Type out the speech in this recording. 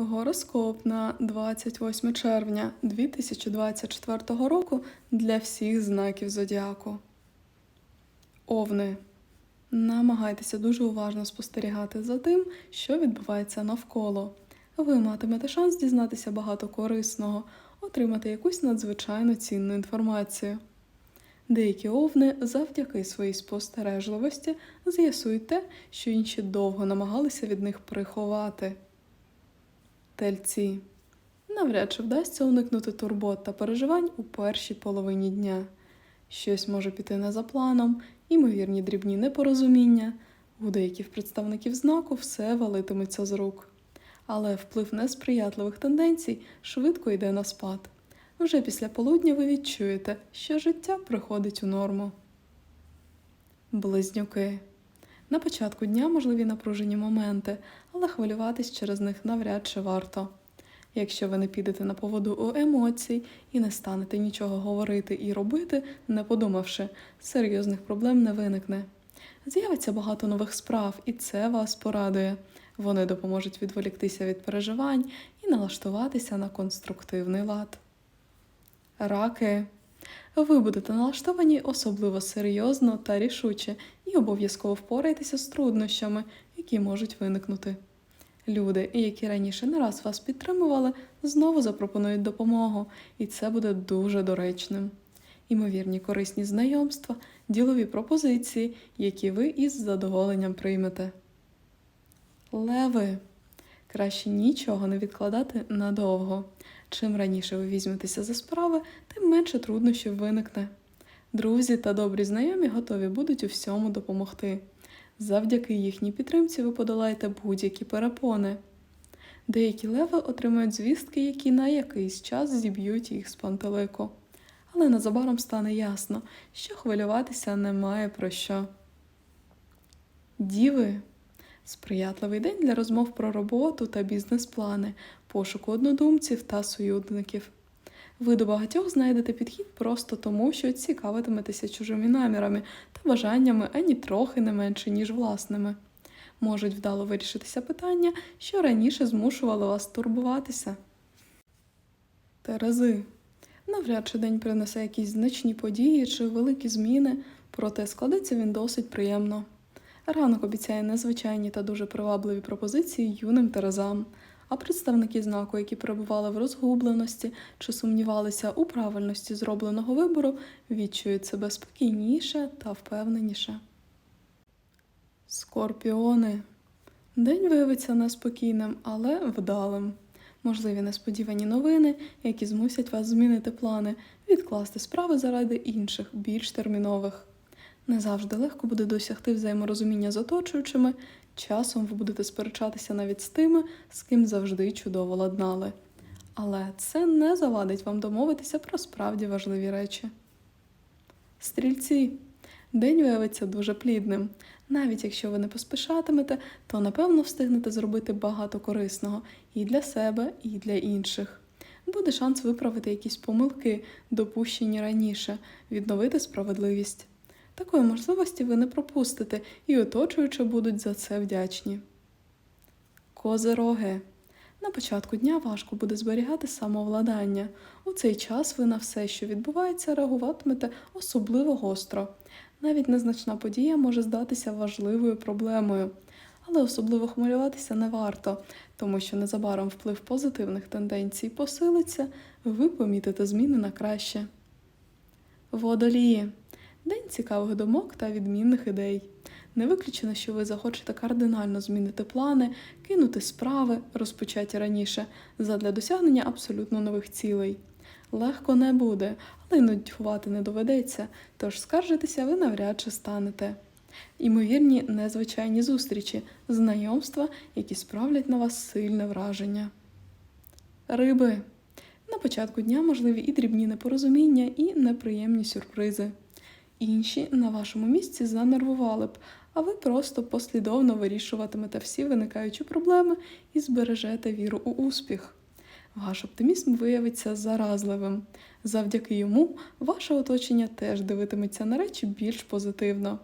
Гороскоп на 28 червня 2024 року для всіх знаків зодіаку. Овни. Намагайтеся дуже уважно спостерігати за тим, що відбувається навколо. Ви матимете шанс дізнатися багато корисного, отримати якусь надзвичайно цінну інформацію. Деякі овни завдяки своїй спостережливості з'ясують те, що інші довго намагалися від них приховати. Тельці. Навряд чи вдасться уникнути турбот та переживань у першій половині дня. Щось може піти не за планом, імовірні дрібні непорозуміння. У деяких представників знаку все валитиметься з рук. Але вплив несприятливих тенденцій швидко йде на спад. Вже після полудня ви відчуєте, що життя приходить у норму. Близнюки. На початку дня можливі напружені моменти, але хвилюватись через них навряд чи варто. Якщо ви не підете на поводу у емоцій і не станете нічого говорити і робити, не подумавши, серйозних проблем не виникне. З'явиться багато нових справ, і це вас порадує. Вони допоможуть відволіктися від переживань і налаштуватися на конструктивний лад. Раки. Ви будете налаштовані особливо серйозно та рішуче і обов'язково впорайтеся з труднощами, які можуть виникнути. Люди, які раніше не раз вас підтримували, знову запропонують допомогу, і це буде дуже доречним. Імовірні корисні знайомства, ділові пропозиції, які ви із задоволенням приймете. Леви. Краще нічого не відкладати надовго. Чим раніше ви візьметеся за справи, тим менше труднощів виникне. Друзі та добрі знайомі готові будуть у всьому допомогти. Завдяки їхній підтримці ви подолаєте будь-які перепони. Деякі леви отримають звістки, які на якийсь час зіб'ють їх з пантелику. Але незабаром стане ясно, що хвилюватися немає про що. Діви сприятливий день для розмов про роботу та бізнес-плани, пошуку однодумців та союзників. Ви до багатьох знайдете підхід просто тому, що цікавитиметеся чужими намірами та бажаннями ані трохи не менше, ніж власними. Можуть вдало вирішитися питання, що раніше змушували вас турбуватися. Терези. Навряд чи день принесе якісь значні події чи великі зміни, проте складеться він досить приємно. Ранок обіцяє незвичайні та дуже привабливі пропозиції юним терезам, а представники знаку, які перебували в розгубленості чи сумнівалися у правильності зробленого вибору, відчують себе спокійніше та впевненіше. Скорпіони. День виявиться неспокійним, але вдалим. Можливі несподівані новини, які змусять вас змінити плани, відкласти справи заради інших, більш термінових. Не завжди легко буде досягти взаєморозуміння з оточуючими, часом ви будете сперечатися навіть з тими, з ким завжди чудово ладнали. Але це не завадить вам домовитися про справді важливі речі. Стрільці. День виявиться дуже плідним. Навіть якщо ви не поспішатимете, то напевно встигнете зробити багато корисного і для себе, і для інших. Буде шанс виправити якісь помилки, допущені раніше, відновити справедливість. Такої можливості ви не пропустите, і оточуючи будуть за це вдячні. Козероги. На початку дня важко буде зберігати самовладання. У цей час ви на все, що відбувається, реагуватимете особливо гостро. Навіть незначна подія може здатися важливою проблемою, але особливо хвилюватися не варто, тому що незабаром вплив позитивних тенденцій посилиться, ви помітите зміни на краще. Водолії. День цікавих думок та відмінних ідей. Не виключено, що ви захочете кардинально змінити плани, кинути справи, розпочаті раніше, задля досягнення абсолютно нових цілей. Легко не буде, але й нудьгувати не доведеться, тож скаржитися ви навряд чи станете. Імовірні незвичайні зустрічі, знайомства, які справлять на вас сильне враження. Риби. На початку дня можливі і дрібні непорозуміння, і неприємні сюрпризи. Інші на вашому місці занервували б, а ви просто послідовно вирішуватимете всі виникаючі проблеми і збережете віру у успіх. Ваш оптимізм виявиться заразливим. Завдяки йому ваше оточення теж дивитиметься на речі більш позитивно.